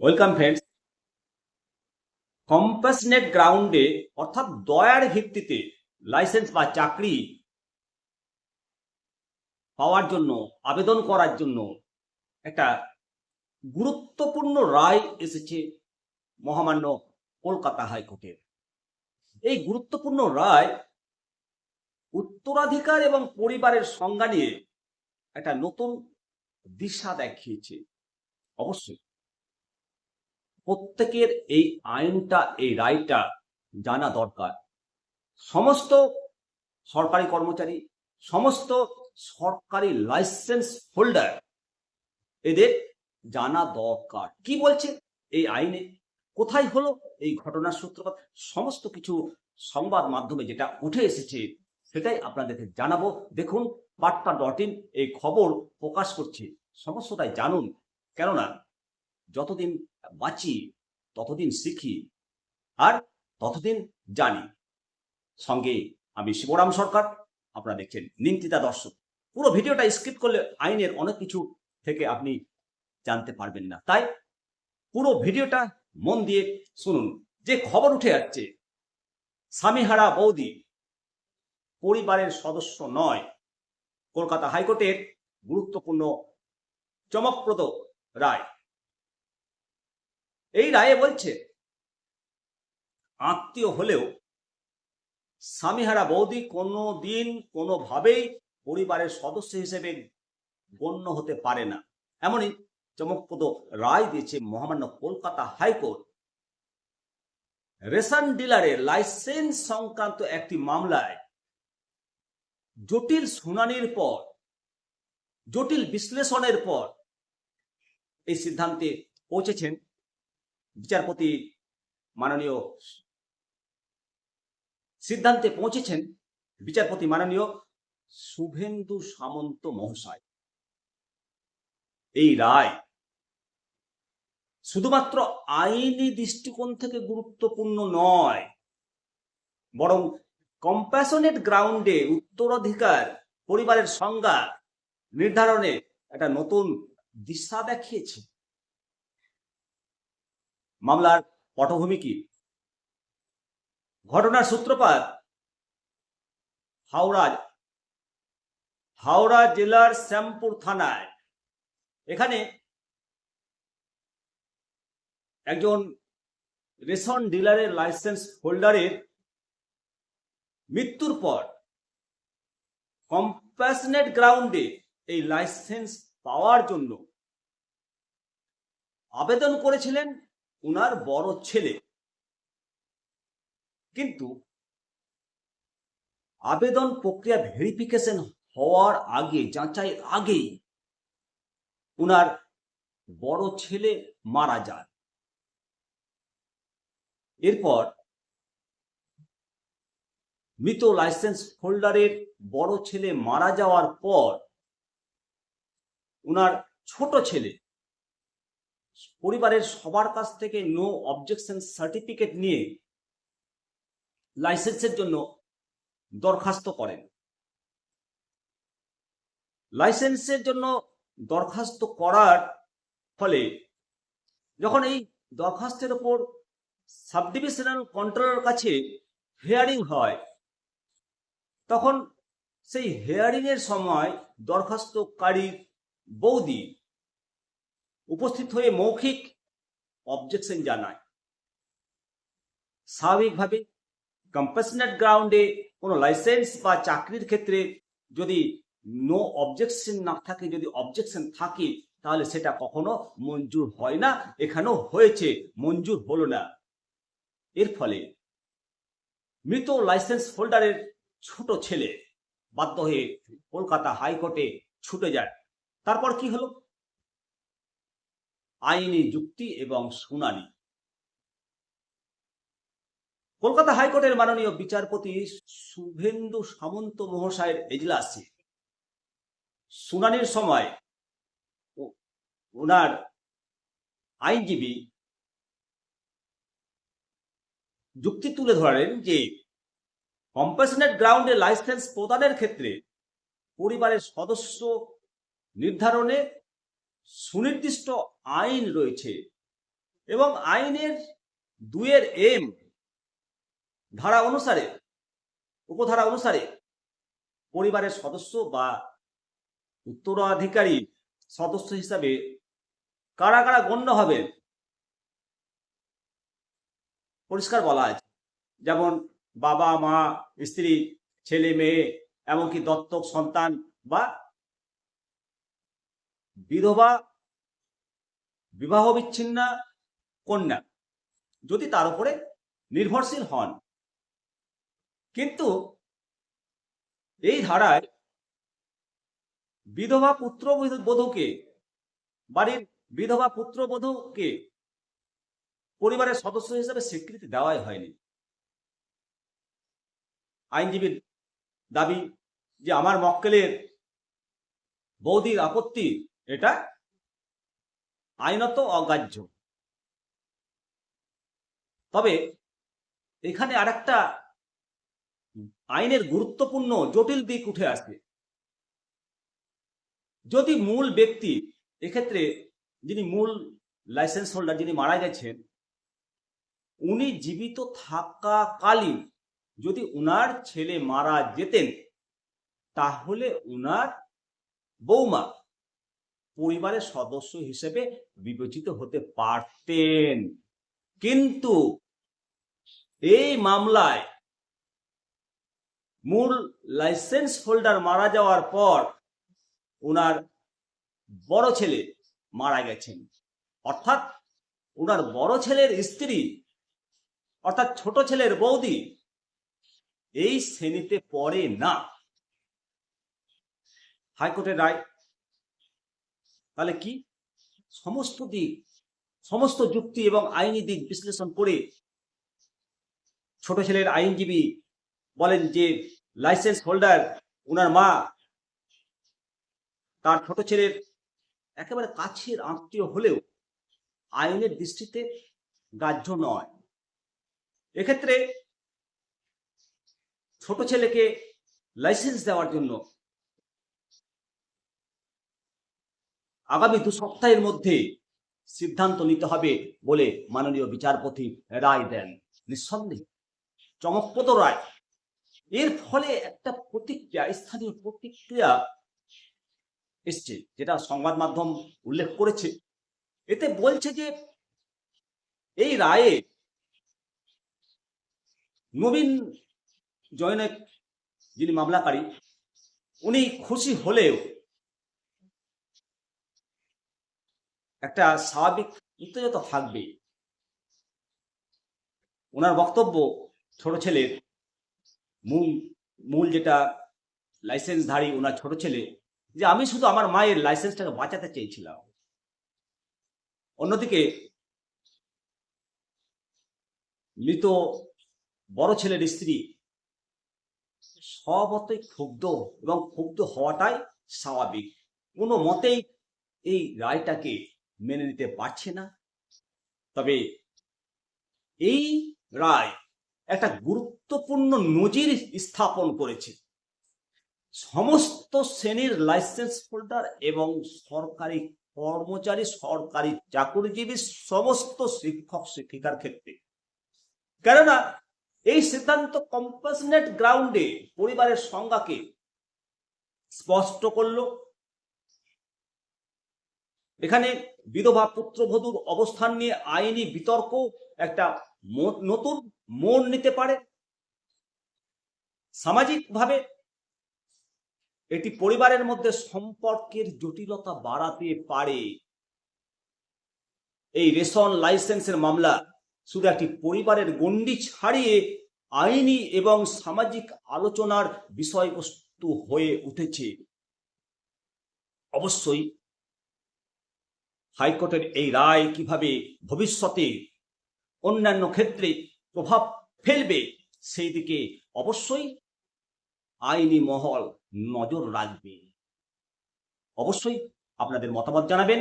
Welcome friends কম্পাসনেট গ্রাউন্ডে অর্থাৎ দয়ার ভিত্তিতে লাইসেন্স বা চাকরি পাওয়ার জন্য, আবেদন করার জন্য একটা গুরুত্বপূর্ণ রায় এসেছে মহামান্য কলকাতা হাইকোর্টের। এই গুরুত্বপূর্ণ রায় উত্তরাধিকার এবং পরিবারের সংজ্ঞা নিয়ে একটা নতুন দিশা দেখিয়েছে। অবশ্যই। প্রত্যেকের এই আইনটা, এই রায়টা জানা দরকার। সমস্ত সরকারি কর্মচারী, সমস্ত সরকারি লাইসেন্স হোল্ডার, এদের জানা দরকার। কি বলছে এই আইনে? কোথায় হলো এই ঘটনার সূত্রপাত? সমস্ত কিছু সংবাদ মাধ্যমে যেটা উঠে এসেছে, সেটাই আপনাদেরকে জানাব। দেখুন, বার্তা ডট ইন এই খবর প্রকাশ করছে। সমস্তটাই জানুন। কেননা যতদিন বাঁচি, ততদিন শিখি আর ততদিন জানি। সঙ্গে আমি শিবরাম সরকার, আপনারা দেখছেন নিন্তিতা দর্শক। পুরো ভিডিওটা স্কিপ করলে আইনের অনেক কিছু থেকে আপনি জানতে পারবেন না। তাই পুরো ভিডিওটা মন দিয়ে শুনুন। যে খবর উঠে যাচ্ছে স্বামীহারা বৌদি পরিবারের সদস্য নয়। কলকাতা হাইকোর্টের গুরুত্বপূর্ণ, চমকপ্রদ রায়। এই রায়ে বলছে, আত্মীয় হলেও স্বামীহারা বৌদি কোনো দিন কোনোভাবেই পরিবারের সদস্য হিসেবে গণ্য হতে পারে না। এমনই চমকপ্রদ রায় দিয়েছে মহামান্য কলকাতা হাইকোর্ট। রেশন ডিলারের লাইসেন্স সংক্রান্ত একটি মামলায় জটিল শুনানির পর, জটিল বিশ্লেষণের পর এই সিদ্ধান্তে পৌঁছেছেন বিচারপতি মাননীয় সিদ্ধান্তে পৌঁছেছেন বিচারপতি মাননীয় শুভেন্দু সামন্ত মহাশয়। এই রায় শুধুমাত্র আইনি দৃষ্টিকোণ থেকে গুরুত্বপূর্ণ নয়, বরং কম্প্যাশনেট গ্রাউন্ডে উত্তরাধিকার, পরিবারের সংজ্ঞা নির্ধারণে একটা নতুন দিশা দেখিয়েছে। মামলার পটভূমি কি? ঘটনার সূত্রপাত? হাওড়া হাওড়া জেলার শ্যামপুর থানায়। এখানে একজন রেশন ডিলারের লাইসেন্স হোল্ডারের মৃত্যুর পর কম্প্যাশনেট গ্রাউন্ডে এই লাইসেন্স পাওয়ার জন্য আবেদন করেছিলেন উনার বড় ছেলে। কিন্তু আবেদন প্রক্রিয়া ভেরিফিকেশন হওয়ার আগে, যাচাই আগেই উনার বড় ছেলে মারা যান। এরপর মৃত লাইসেন্স হোল্ডারের বড় ছেলে মারা যাওয়ার পর উনার ছোট ছেলে পরিবারের সবার কাছ থেকে নো অবজেকশন সার্টিফিকেট নিয়ে লাইসেন্সের জন্য দরখাস্ত করেন। লাইসেন্সের জন্য দরখাস্ত করার ফলে যখন এই দরখাস্তের ওপর সাবডিভিশনাল কন্ট্রোলার কাছে হেয়ারিং হয়, তখন সেই হিয়ারিং এর সময় দরখাস্তকারীর বৌদি উপস্থিত হয়ে মৌখিক অবজেকশন জানায়। স্বাভাবিকভাবে কম্পাসনেট গ্রাউন্ডে কোনো লাইসেন্স বা চাকরির ক্ষেত্রে যদি নো অবজেকশন না থাকে, যদি অবজেকশন থাকে, তাহলে সেটা কখনো মঞ্জুর হয় না। এখানেও হয়েছে, মঞ্জুর হলো না। এর ফলে মৃত লাইসেন্স হোল্ডারের ছোট ছেলে বাধ্য হয়ে কলকাতা হাইকোর্টে ছুটে যায়। তারপর কি হলো? আইনি যুক্তি এবং শুনানি। কলকাতা হাইকোর্টের মাননীয় বিচারপতি শুভেন্দু সামন্ত মহাশয়ের এজলাসে শুনানির সময় ওনার আইনজীবী যুক্তি তুলে ধরেন যে কম্পাসনেট গ্রাউন্ডে লাইসেন্স প্রদানের ক্ষেত্রে পরিবারের সদস্য নির্ধারণে সুনির্দিষ্ট আইন রয়েছে এবং আইনের দুয়ের এম ধারা অনুসারে, উপধারা অনুসারে পরিবারের সদস্য বা উত্তরাধিকারী সদস্য হিসাবে কারা কারা গণ্য হবেন পরিষ্কার বলা আছে। যেমন বাবা, মা, স্ত্রী, ছেলে, মেয়ে, এমনকি দত্তক, সন্তান বা বিধবা বিবাহ বিচ্ছিন্না কন্যা, যদি তার উপরে নির্ভরশীল হন। কিন্তু এই ধারায় বিধবা পুত্র বধূকে বাড়ির বিধবা পুত্র বধূকে পরিবারের সদস্য হিসেবে স্বীকৃতি দেওয়াই হয়নি। আইনজীবীর দাবি যে আমার মক্কেলের বৌদির আপত্তি এটা আইনত অগ্রাহ্য। তবে এখানে আরেকটা আইনের গুরুত্বপূর্ণ জটিল দিক উঠে আসে। যদি মূল ব্যক্তি, এক্ষেত্রে যিনি মূল লাইসেন্স হোল্ডার যিনি মারা গেছেন, উনি জীবিত থাকাকালীন যদি উনার ছেলে মারা যেতেন, তাহলে উনার বৌমা পরিবারের সদস্য হিসেবে বিবেচিত হতে পারতেন। কিন্তু এই মামলায় মূল লাইসেন্স হোল্ডার মারা যাওয়ার পর ওনার বড় ছেলে মারা গেছেন। অর্থাৎ ওনার বড় ছেলের স্ত্রী, অর্থাৎ ছোট ছেলের বৌদি এই শ্রেণীতে পড়ে না। হাইকোর্টের রায় তাহলে কি? সমস্ত দিক, সমস্ত যুক্তি এবং আইনি দিক বিশ্লেষণ করে ছোট ছেলের আইনজীবী বলেন যে লাইসেন্স হোল্ডার উনার মা, তার ছোট ছেলের একেবারে কাছের আত্মীয় হলেও আইনের দৃষ্টিতে গ্রাহ্য নয়। এক্ষেত্রে ছোট ছেলেকে লাইসেন্স দেওয়ার জন্য আগামী দু সপ্তাহের মধ্যে সিদ্ধান্ত নিতে হবে বলে মাননীয় বিচারপতি রায় দেন। নিঃসন্দেহে। চমকপ্রদ রায়। এর ফলে একটা প্রতিক্রিয়া, স্থানীয় প্রতিক্রিয়া এসছে, যেটা সংবাদ মাধ্যম উল্লেখ করেছে। এতে বলছে যে এই রায়ে নবীন জয়নেক যিনি মামলাকারী, উনি খুশি হলেও একটা স্বাভাবিক উত্তেজতা থাকবে। ওনার বক্তব্য, ছোট ছেলের মূল মূল যেটা লাইসেন্সধারী ওনার ছোট ছেলে, যে আমি শুধু আমার মায়ের লাইসেন্সটাকে বাঁচাতে চেয়েছিলাম। অন্যদিকে, মৃত বড় ছেলের স্ত্রী স্বভাবতই ক্ষুব্ধ এবং ক্ষুব্ধ হওয়াটাই স্বাভাবিক। কোনো মতেই এই রায়টাকে মেনে নিতে পারছে না। তবে এই রায় একটা গুরুত্বপূর্ণ নজির স্থাপন করেছে। সমস্ত শ্রেণির লাইসেন্স হোল্ডার এবং সরকারি কর্মচারী, সরকারি চাকরিজীবী, সমস্ত শিক্ষক, শিক্ষিকার ক্ষেত্রে। কেননা এই সিদ্ধান্ত কম্পাসনেট গ্রাউন্ডে পরিবারের সংজ্ঞাকে স্পষ্ট করল এখানে বিধবা পুত্রবধূর অবস্থান নিয়ে আইনি বিতর্ক, একটা নতুন মন নিতে পারে। সামাজিকভাবে এটি পরিবারের মধ্যে সম্পর্কের জটিলতা বাড়াতে পারে। এই রেশন লাইসেন্সের মামলা শুধু একটি পরিবারের গণ্ডি ছাড়িয়ে আইনি এবং সামাজিক আলোচনার বিষয়বস্তু হয়ে উঠেছে। অবশ্যই হাইকোর্টের এই রায় কীভাবে ভবিষ্যতে অন্যান্য ক্ষেত্রে প্রভাব ফেলবে, সেই দিকে অবশ্যই আইনি মহল নজর রাখবে। অবশ্যই আপনাদের মতামত জানাবেন।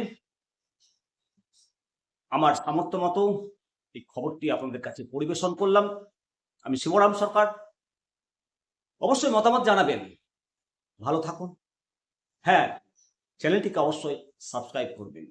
আমার সামর্থ্য মতো এই খবরটি আপনাদের কাছে পরিবেশন করলাম। আমি শিবরাম সরকার। অবশ্যই মতামত জানাবেন। ভালো থাকুন। হ্যাঁ চ্যানেলটিকে অবশ্যই সাবস্ক্রাইব করবেন।